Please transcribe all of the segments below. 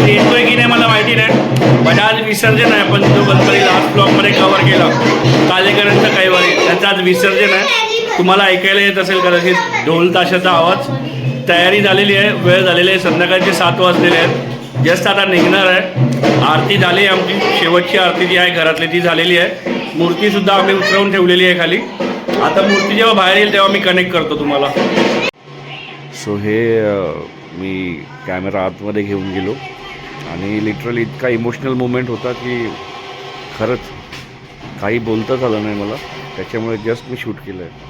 आज येतोय की नाही मला माहिती नाही. पण आज विसर्जन आहे पण जो गणपती लास्ट ब्लॉकमध्ये कवर केला कालेकरांचं काही वारी त्याचं आज विसर्जन आहे. तुम्हाला ऐकायला येत असेल कदाचित ढोल ताशाचा आवाज. तयारी झालेली आहे वेळ झालेली आहे संध्याकाळचे सात वाजलेले आहेत. जस्ट आता निघणार आहे. आरती झाली आहे आमची. शेवटची आरती जी आहे घरातली ती झालेली आहे. मूर्तीसुद्धा आम्ही उतरवून ठेवलेली आहे खाली. आता मूर्ती जेव्हा बाहेर येईल तेव्हा मी कनेक्ट करतो तुम्हाला. सो हे मी कॅमेरा आतमध्ये घेऊन गेलो. आणि लिटरली इतका इमोशनल मुमेंट होता की खरंच काही बोलताच आलं नाही मला. त्याच्यामुळे जस्ट मी शूट केलं आहे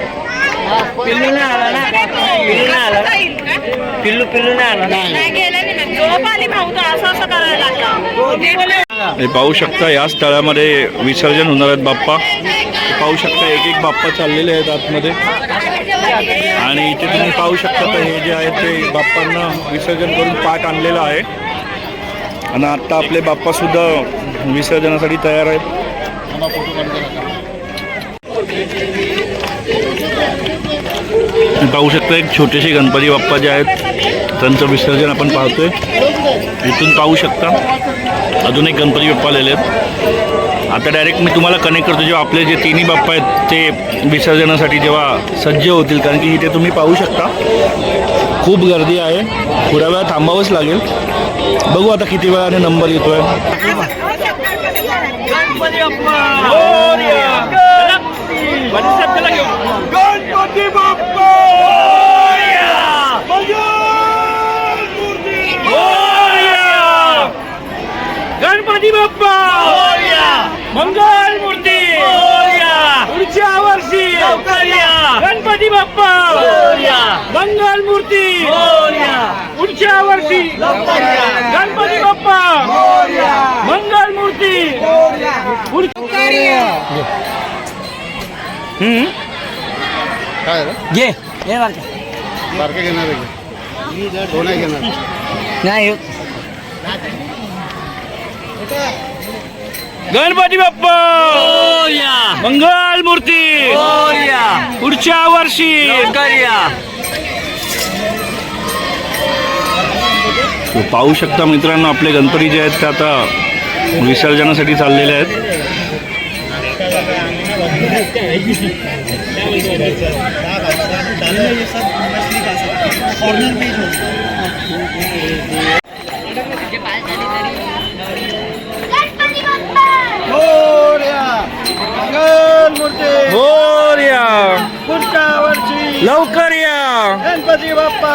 पिल्लू नाही आला ना पिल्लू नाही आला ना पिल्लू पिल्लू नाही आला नाही मी झोप आली भाऊ तर असं असं करायला लागला पाहू शकता या स्थळामध्ये विसर्जन होणार आहेत बाप्पा. पाहू शकता एक एक बाप्पा चाललेले आहेत आतमध्ये. आणि इथे तुम्ही पाहू शकता हे जे आहे ते बाप्पांना विसर्जन करून पाठ आणलेलं आहे. आणि आत्ता आपले बाप्पासुद्धा विसर्जनासाठी तयार आहेत. पाहू शकतो एक छोटेसे गणपती बाप्पा जे आहेत त्यांचं विसर्जन आपण पाहतोय. इथून पाहू शकता. अजून एक गणपती बाप्पा आलेले आहेत. आता डायरेक्ट मी तुम्हाला कनेक्ट करतो जेव्हा आपले जे तिन्ही बाप्पा आहेत ते विसर्जनासाठी जेव्हा सज्ज होतील कारण की इथे तुम्ही पाहू शकता. खूप गर्दी आहे. थोड्या वेळा थांबावंच लागेल. बघू आता किती वेळाने नंबर येतोय. गणपती बाप्पा! मंगल मूर्ती! गणपती बाप्पा मंगल मूर्ती पुढच्या वर्षी! गणपती बाप्पा! मंगल मूर्ती. पुढच्या वर्षी गणपती बाप्पा. मंगल मूर्ती. हम्म. काय रे? घे घे बारका. बारके घेणार आहे घेणार. नाही गणपती बाप्पा. मंगल मूर्ती. पुढच्या वर्षी तो पाहू शकता मित्रांनो आपले गणपती जे आहेत ते आता विसर्जनासाठी चाललेले आहेत. गणपती बाप्पा मोरया मंगल मूर्ती मोर्या पुढच्या वर्षी लवकर या. Ganpati Bappa.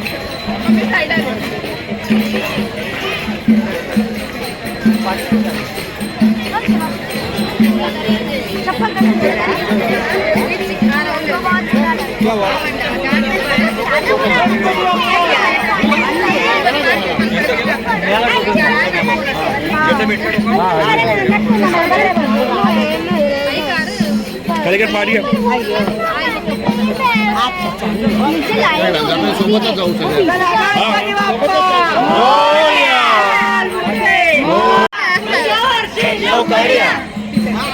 Cadê que é faria? सोबतच जाऊ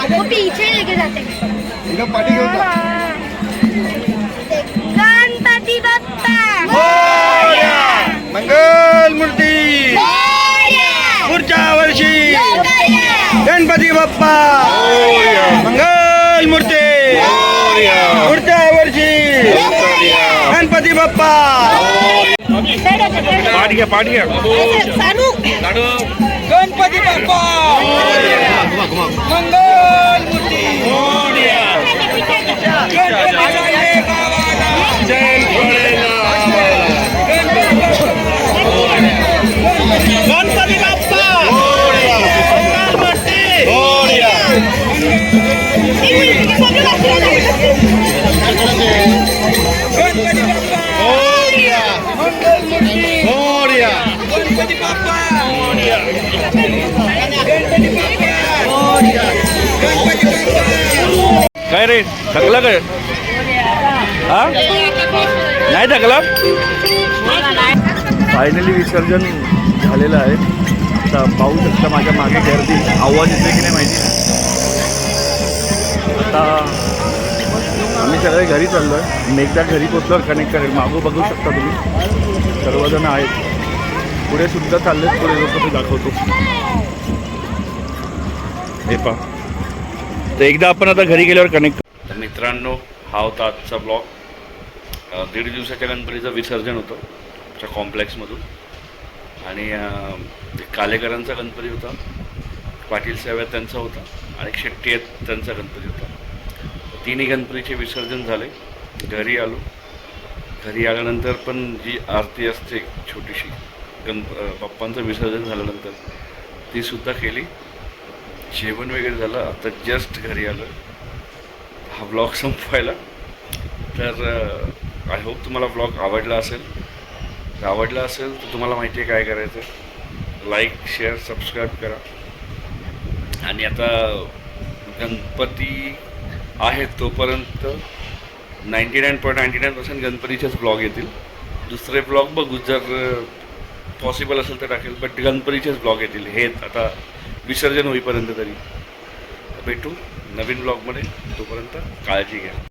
वो पीछे लेके जाते गणपती बाप्पा पाठ घ्या पाठ घ्या सानू गणपती बाप्पा मंगल काय रे थकला काय? हा? नाही थकला? फायनली विसर्जन झालेलं आहे. आता पाहू शकता माझ्या मागे गर्दी. आवाज येते की नाही माहिती आता आम्ही सगळे घरी चाललो आहे मी एकदा घरी पोचल्यावर कनेक्ट करेल. मागं बघू शकता तुम्ही. सर्वजण आहेत. पुढे सुद्धा चाललेत पुढे लोक मी दाखवतो. हे पहा. तर एकदा आपण आता घरी गेल्यावर कनेक्ट तर मित्रांनो हा होता आजचा ब्लॉग दीड दिवसाच्या गणपतीचं विसर्जन होतं आमच्या कॉम्प्लेक्समधून. आणि कालेकरांचा गणपती होता पाटील साहेब त्यांचा होता आणि शेट्टी आहेत त्यांचा गणपती होता. तिन्ही गणपतीचे विसर्जन झाले. घरी आलो. घरी आल्यानंतर पण जी आरती असते छोटीशी गण पप्पांचं बाप्पांचं विसर्जन झाल्यानंतर तीसुद्धा केली. जेवण वगैरे झालं. आता जस्ट घरी आलं. हा ब्लॉग संपवायला. तर आय होप तुम्हाला ब्लॉग आवडला असेल. जर आवडला असेल तर तुम्हाला माहिती आहे काय करायचं. लाईक शेअर सबस्क्राईब करा. आणि आता गणपती आहेत तोपर्यंत ninety nine point ninety nine percent गणपतीचेच blog येतील. दुसरे ब्लॉग बघू जर पॉसिबल असेल तर टाकेल बट गणपतीचेच ब्लॉग येतील. हे आता विसर्जन होईपर्यंत तरी. भेटू नवीन ब्लॉगमध्ये तोपर्यंत काळजी घ्या.